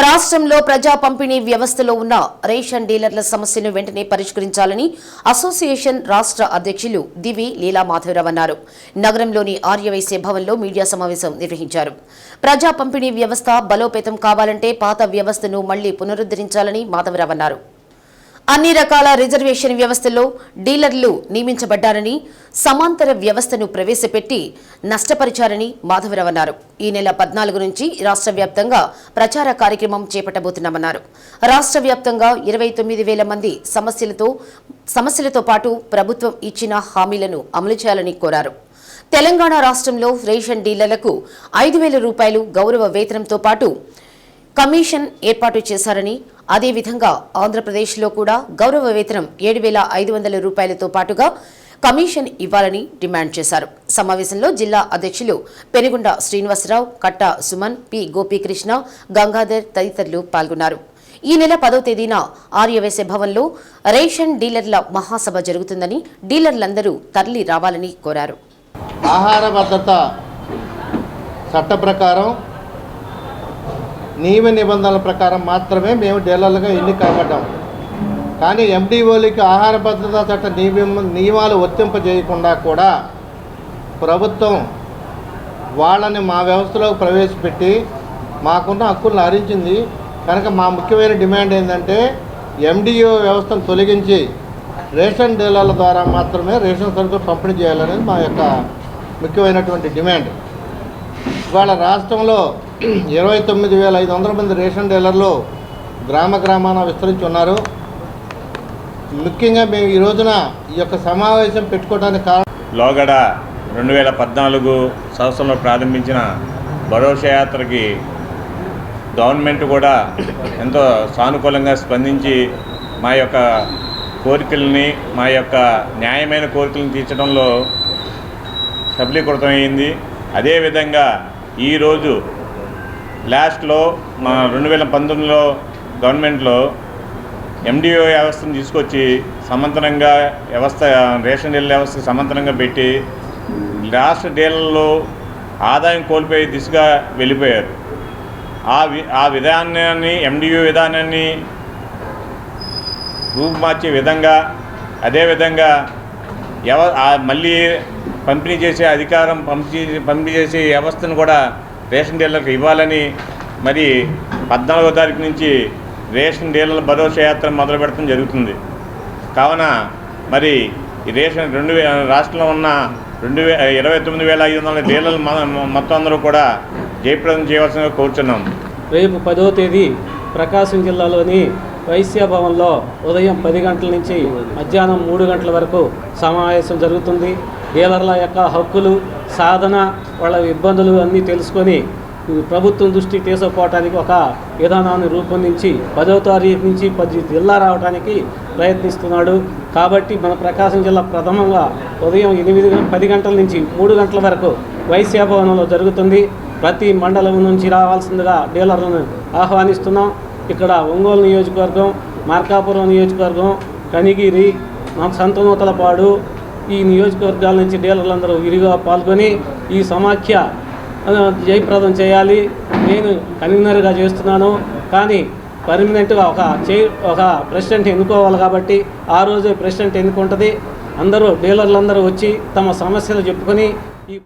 రాష్ట్రంలో ప్రజా పంపిణీ వ్యవస్థలో ఉన్న రేషన్ డీలర్ల సమస్యను వెంటనే పరిష్కరించాలని అసోసియేషన్ రాష్ట్ర అధ్యక్షులు దివి లీలా మాధవరావు అన్నారు. నగరంలోని ఆర్యవైశ్య భవన్లో మీడియా సమావేశం నిర్వహించారు. ప్రజా పంపిణీ వ్యవస్థ బలోపేతం కావాలంటే పాత వ్యవస్థను మళ్ళీ పునరుద్ధరించాలని మాధవరావు అన్నారు. అన్ని రకాల రిజర్వేషన్ వ్యవస్థలో డీలర్లు నియమించబడ్డారని సమాంతర వ్యవస్థను ప్రవేశపెట్టి నష్టపరిచారని మాధవరావు అన్నారు. ఈ నెల పద్నాలుగు నుంచి రాష్ట్ర వ్యాప్తంగా ప్రచార కార్యక్రమం చేపట్టబోతున్నామన్నారు. రాష్ట్ర వ్యాప్తంగా ఇరవై తొమ్మిది వేల మంది సమస్యలతో సమస్యలతో పాటు ప్రభుత్వం ఇచ్చిన హామీలను అమలు చేయాలని కోరారు. తెలంగాణ రాష్ట్రంలో రేషన్ డీలర్లకు ఐదు వేల రూపాయలు గౌరవ వేతనంతో పాటు కమిషన్ ఏర్పాటు చేశారని అదేవిధంగా ఆంధ్రప్రదేశ్లో కూడా గౌరవ వేతనం ఏడు వేల ఐదు వందల రూపాయలతో పాటుగా కమిషన్ ఇవ్వాలని డిమాండ్ చేశారు. సమావేశంలో జిల్లా అధ్యక్షులు పెనుగొండ శ్రీనివాసరావు కట్ట సుమన్ పి గోపీకృష్ణ గంగాధర్ తదితరులు పాల్గొన్నారు. ఈ నెల పదో తేదీన ఆర్యవేశ భవన్లో రేషన్ డీలర్ల మహాసభ జరుగుతుందని డీలర్లందరూ తరలి రావాలని కోరారు. ఆహార భద్రత చట్ట ప్రకారం నియమ నిబంధనల ప్రకారం మాత్రమే మేము డీలర్లుగా ఎన్ని కాబడ్డాము కానీ ఎండిఓలకి ఆహార భద్రతా చట్ట నియమ నియమాలు వర్తింపజేయకుండా కూడా ప్రభుత్వం వాళ్ళని మా వ్యవస్థలోకి ప్రవేశపెట్టి మాకున్న హక్కులను హరించింది. కనుక మా ముఖ్యమైన డిమాండ్ ఏంటంటే ఎండిఓ వ్యవస్థను తొలగించి రేషన్ డీలర్ల ద్వారా మాత్రమే రేషన్ సరుకులు పంపిణీ చేయాలనేది మా యొక్క ముఖ్యమైనటువంటి డిమాండ్. ఇవాళ రాష్ట్రంలో ఇరవై తొమ్మిది వేల ఐదు వందల మంది రేషన్ డీలర్లు గ్రామ గ్రామాన విస్తరించి ఉన్నారు. ముఖ్యంగా మేము ఈ రోజున ఈ యొక్క సమావేశం పెట్టుకోవడానికి కారణం లోగడ రెండు వేల పద్నాలుగు సంవత్సరంలో ప్రారంభించిన భరోసా యాత్రకి గవర్నమెంట్ కూడా ఎంతో సానుకూలంగా స్పందించి మా యొక్క కోరికల్ని మా యొక్క న్యాయమైన కోరికలను తీర్చడంలో సఫలీకృతమైంది. అదేవిధంగా ఈరోజు లాస్ట్లో మన రెండు వేల పంతొమ్మిదిలో గవర్నమెంట్లో ఎండిఓ వ్యవస్థను తీసుకొచ్చి సమాంతరంగా వ్యవస్థ రేషన్ డీలర్ వ్యవస్థ సమాంతరంగా పెట్టి రాష్ట్ర డీలర్లు ఆదాయం కోల్పోయే దిశగా వెళ్ళిపోయారు. ఆ వి ఆ విధానాన్ని ఎండిఓ విధానాన్ని రూపుమార్చే విధంగా అదేవిధంగా ఎవ మళ్ళీ పంపిణీ చేసే అధికారం పంపిణీ పంపిణీ చేసే వ్యవస్థను కూడా రేషన్ డీలర్లకు ఇవ్వాలని మరి పద్నాలుగో తారీఖు నుంచి రేషన్ డీలర్ల భరోసా యాత్ర మొదలు పెడతాం జరుగుతుంది. కావున మరి ఈ రేషన్ రెండు రాష్ట్రంలో ఉన్న రెండు వే ఇరవై తొమ్మిది వేల ఐదు వందల డీలర్లు మొత్తం అందరూ కూడా జయప్రదం చేయవలసిందిగా కోరుచున్నాం. రేపు పదో తేదీ ప్రకాశం జిల్లాలోని వైశ్య భవన్లో ఉదయం పది గంటల నుంచి మధ్యాహ్నం మూడు గంటల వరకు సమావేశం జరుగుతుంది. డీలర్ల యొక్క హక్కులు సాధన వాళ్ళ ఇబ్బందులు అన్నీ తెలుసుకొని ప్రభుత్వం దృష్టి తీసుకుపోవటానికి ఒక విధానాన్ని రూపొందించి పదో తారీఖు నుంచి పది జిల్లా రావడానికి ప్రయత్నిస్తున్నాడు. కాబట్టి మన ప్రకాశం జిల్లా ప్రథమంగా ఉదయం ఎనిమిది పది గంటల నుంచి మూడు గంటల వరకు వైశ్య భవనంలో జరుగుతుంది. ప్రతి మండలం నుంచి రావాల్సిందిగా డీలర్లను ఆహ్వానిస్తున్నాం. ఇక్కడ ఒంగోలు నియోజకవర్గం మార్కాపురం నియోజకవర్గం కనిగిరి సంతనూతలపాడు ఈ నియోజకవర్గాల నుంచి డీలర్లందరూ విరిగా పాల్గొని ఈ సమాఖ్య జయప్రదం చేయాలి. నేను కన్వీనర్గా చేస్తున్నాను. కానీ పర్మనెంట్గా ఒక చే ఒక ప్రెసిడెంట్ ఎన్నుకోవాలి కాబట్టి ఆ రోజే ప్రెసిడెంట్ ఎన్నుకుంటుంది. అందరూ డీలర్లందరూ వచ్చి తమ సమస్యలు చెప్పుకొని ఈ